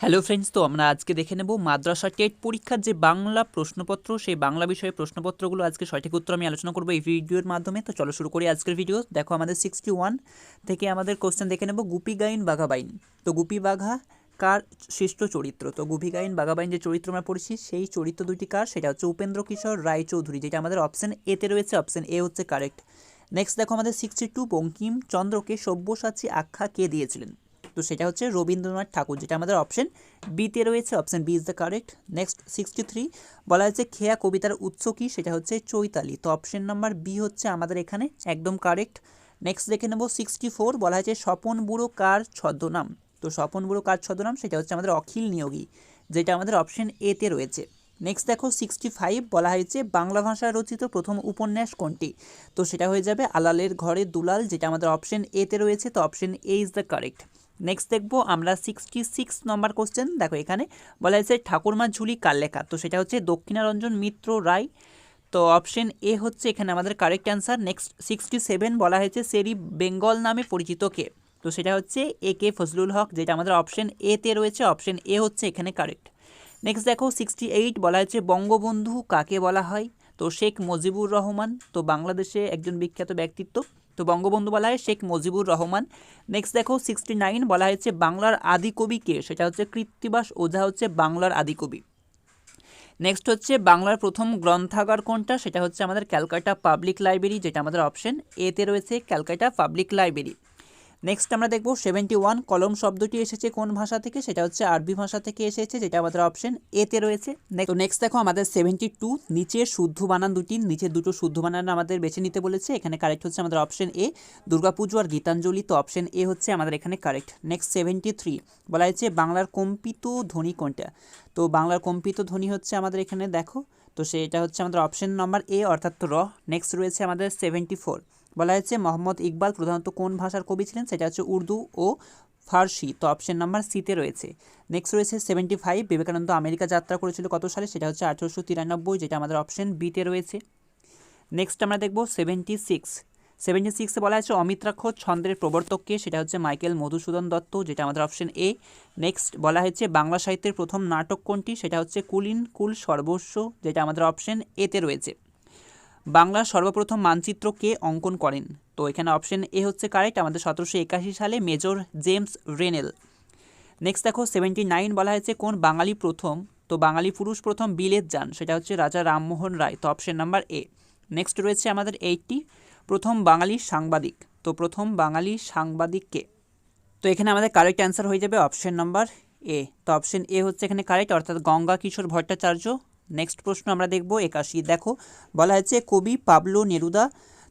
Hello friends, তো আমরা আজকে দেখে নেব মাদ্রাসা টেট পরীক্ষার যে বাংলা প্রশ্নপত্র, সেই বাংলা বিষয়ে প্রশ্নপত্রগুলো আজকে সঠিক উত্তর আমি আলোচনা করব এই ভিডিওর মাধ্যমে। তো চলো শুরু করি আজকের ভিডিও। দেখো আমাদের সিক্সটি ওয়ান থেকে আমাদের কোশ্চেন দেখে নেব, গুপি গাইন বাঘাবাইন তো গুপি বাঘা, কার শ্রেষ্ঠ চরিত্র? তো গুপি গাইন বাঘাবাইন যে চরিত্র আমরা পড়েছি, সেই চরিত্র দুটি কার? সেটা হচ্ছে উপেন্দ্র কিশোর রায়চৌধুরী, যেটা আমাদের অপশন এতে রয়েছে অপশন এ হচ্ছে কারেক্ট নেক্সট দেখো আমাদের সিক্সটি টু বঙ্কিমচন্দ্রকে সব্যসাচী আখ্যা কে দিয়েছিলেন? তো সেটা হচ্ছে রবীন্দ্রনাথ ঠাকুর, যেটা আমাদের অপশন বিতে রয়েছে। Option B is the correct next sixty three বলা হয়েছে, খেয়া কবিতার উৎস কী? সেটা হচ্ছে চৈতালি। তো অপশন নাম্বার বি হচ্ছে আমাদের এখানে একদম কারেক্ট নেক্সট দেখে নেব সিক্সটি ফোর বলা হয়েছে, স্বপন বুড়ো কার ছদ্মনাম? তো স্বপন বুড়ো কার ছদ্মনাম? সেটা হচ্ছে আমাদের অখিল নিয়োগী, যেটা আমাদের অপশন এতে রয়েছে। নেক্সট দেখো সিক্সটি ফাইভ বলা হয়েছে, বাংলা ভাষায় রচিত প্রথম উপন্যাস কোনটি? তো সেটা হয়ে যাবে, আলালের ঘরে দুলাল, যেটা আমাদের অপশন এতে রয়েছে। তো option A is the correct next দেখব আমরা সিক্সটি সিক্স নম্বর কোশ্চেন দেখো এখানে বলা হয়েছে ঠাকুরমা ঝুলি কার লেখা? তো সেটা হচ্ছে দক্ষিণারঞ্জন মিত্র রায়। তো অপশন এ হচ্ছে এখানে আমাদের correct answer next sixty seven বলা হয়েছে সেরি বেঙ্গল নামে পরিচিত কে? তো সেটা হচ্ছে এ কে ফজলুল হক, যেটা আমাদের অপশন এতে রয়েছে। অপশন এ হচ্ছে এখানে কারেক্ট নেক্সট দেখো সিক্সটি এইট বলা হয়েছে বঙ্গবন্ধু কাকে বলা হয়? তো শেখ মুজিবুর রহমান। তো বাংলাদেশে একজন বিখ্যাত ব্যক্তিত্ব। তো বঙ্গবন্ধু বলা হয় শেখ মুজিবুর রহমান। নেক্সট দেখো সিক্সটি নাইন বলা হয়েছে বাংলার আদিকবি কে? সেটা হচ্ছে কৃত্তিবাস, ওঝা হচ্ছে বাংলার আদিকবি নেক্সট হচ্ছে বাংলার প্রথম গ্রন্থাগার কোনটা? সেটা হচ্ছে আমাদের ক্যালকাটা পাবলিক লাইব্রেরি, যেটা আমাদের অপশন এতে রয়েছে, ক্যালকাটা পাবলিক লাইব্রেরি। নেক্সট আমরা দেখব সেভেন্টি ওয়ান কলম শব্দটি এসেছে কোন ভাষা থেকে? সেটা হচ্ছে আরবি ভাষা থেকে এসেছে, যেটা আমাদের অপশন এতে রয়েছে। তো নেক্সট দেখো, আমাদের সেভেন্টি টু নিচের শুদ্ধ বানান দুটি, নিচের দুটো শুদ্ধ বানান আমাদের বেছে নিতে বলেছে। এখানে কারেক্ট হচ্ছে আমাদের অপশন এ দুর্গাপুজো আর গীতাঞ্জলি, তো অপশন এ হচ্ছে আমাদের এখানে কারেক্ট নেক্সট সেভেন্টি থ্রি বলা হয়েছে বাংলার কম্পিত ধ্বনি কোনটা? তো বাংলার কম্পিত ধ্বনি হচ্ছে আমাদের এখানে দেখো, তো সেটা হচ্ছে আমাদের অপশন নাম্বার এ অর্থাৎ র। নেক্সট রয়েছে আমাদের সেভেন্টি ফোর বলা হয়েছে মোহাম্মদ ইকবাল প্রধানত কোন ভাষার কবি ছিলেন? সেটা হচ্ছে উর্দু ও ফার্সি। তো অপশন নাম্বার সিতে রয়েছে। নেক্সট রয়েছে সেভেন্টি ফাইভ বিবেকানন্দ আমেরিকা যাত্রা করেছিল কত সালে? সেটা হচ্ছে আঠেরোশো তিরানব্বই, যেটা আমাদের অপশন বিতে রয়েছে। নেক্সট আমরা দেখব সেভেন্টি সিক্স সেভেন্টি সিক্সে বলা হয়েছে অমিত্রাক্ষর ছন্দের প্রবর্তককে সেটা হচ্ছে মাইকেল মধুসূদন দত্ত, যেটা আমাদের অপশন এ নেক্সট বলা হয়েছে বাংলা সাহিত্যের প্রথম নাটক কোনটি? সেটা হচ্ছে কুলিন কুল সর্বস্ব, যেটা আমাদের অপশন এতে রয়েছে। বাংলার সর্বপ্রথম মানচিত্র কে অঙ্কন করেন। তো এখানে অপশন এ হচ্ছে কারেক্ট আমাদের সতেরোশো একাশি সালে মেজর জেমস রেনেল নেক্সট দেখো সেভেন্টি নাইন বলা হয়েছে কোন বাঙালি প্রথম, তো বাঙালি পুরুষ প্রথম বিলেত যান, সেটা হচ্ছে রাজা রামমোহন রায়, তো অপশন নাম্বার এ নেক্সট রয়েছে আমাদের এইটটি প্রথম বাঙালি সাংবাদিক, তো প্রথম বাঙালি সাংবাদিককে। তো এখানে আমাদের কারেক্ট অ্যান্সার হয়ে যাবে অপশন নাম্বার এ তো অপশন এ হচ্ছে এখানে কারেক্ট অর্থাৎ গঙ্গা কিশোর ভট্টাচার্য নেক্সট প্রশ্ন আমরা দেখব একাশি। দেখো, বলা হয়েছে কবি পাবলো নেরুদা,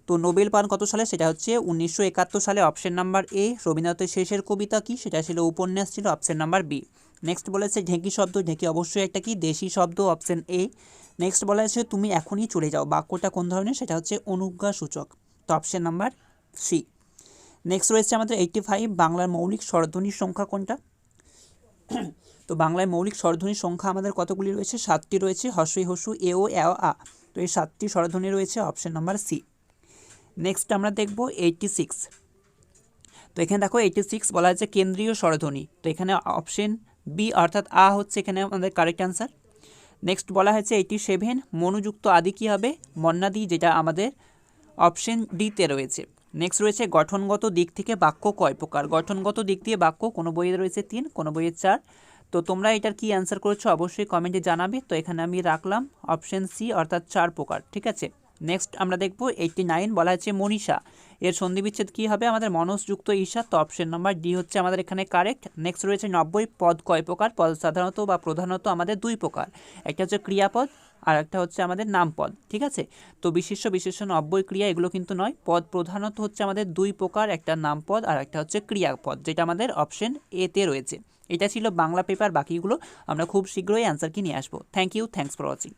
তো নোবেল পান কত সালে? সেটা হচ্ছে উনিশশো একাত্তর সালে অপশন নাম্বার এ রবীন্দ্রনাথের শেষের কবিতা কি? সেটা ছিল উপন্যাস, ছিল অপশন নাম্বার বি নেক্সট বলেছে ঢেঁকি শব্দ, ঢেঁকি অবশ্যই একটা কি? দেশি শব্দ অপশন এ নেক্সট বলা হয়েছে তুমি এখনই চলে যাও, বাক্যটা কোন ধরনের? সেটা হচ্ছে অনুজ্ঞা সূচক তো অপশন নাম্বার সি নেক্সট রয়েছে আমাদের এইটটি ফাইভ বাংলার মৌলিক স্বরধ্বনির সংখ্যা কোনটা? তো বাংলায় মৌলিক স্বরধ্বনির সংখ্যা আমাদের কতগুলি রয়েছে? সাতটি রয়েছে হস্যই হসু এ ও এ আ। তো এই সাতটি স্বরধ্বনি রয়েছে, অপশন নাম্বার সি। নেক্সট আমরা দেখব এইটটি সিক্স তো এখানে দেখো এইটটি সিক্স বলা হয়েছে কেন্দ্রীয় স্বরধ্বনি। তো এখানে অপশন বি অর্থাৎ আ হচ্ছে এখানে আমাদের কারেক্ট অ্যান্সার নেক্সট বলা হয়েছে এইটি সেভেন মনুযুক্ত আদি কী হবে? মন্নাদি, যেটা আমাদের অপশন ডিতে রয়েছে। নেক্সট রয়েছে গঠনগত দিক থেকে বাক্য কয় প্রকার? গঠনগত দিক দিয়ে বাক্য, কোনো বইয়ে রয়েছে তিন, কোনো বইয়ে চার তো তোমরা এটার কি অ্যান্সার করেছ অবশ্যই কমেন্টে জানাবে। তো এখানে আমি রাখলাম অপশন সি অর্থাৎ চার প্রকার, ঠিক আছে? নেক্সট আমরা দেখব এইটটি নাইন বলা হচ্ছে মনীষা। এর সন্ধিবিচ্ছেদ কী হবে? আমাদের মনসযুক্ত ঈশা, তো অপশন নাম্বার ডি হচ্ছে আমাদের এখানে কারেক্ট নেক্সট রয়েছে নব্বই, পদ কয় প্রকার? পদ সাধারণত বা প্রধানত আমাদের দুই প্রকার। একটা হচ্ছে ক্রিয়াপদ আর একটা হচ্ছে আমাদের নামপদ, ঠিক আছে? তো বিশিষ্ট বিশেষণ অব্যয় ক্রিয়া এগুলো কিন্তু নয়। পদ প্রধানত হচ্ছে আমাদের দুই প্রকার, একটা নামপদ আর একটা হচ্ছে ক্রিয়াপদ, যেটা আমাদের অপশন এতে রয়েছে। এটা ছিল বাংলা পেপার বাকিগুলো আমরা খুব শীঘ্রই অ্যান্সার কি নিয়ে আসব। Thank you thanks for watching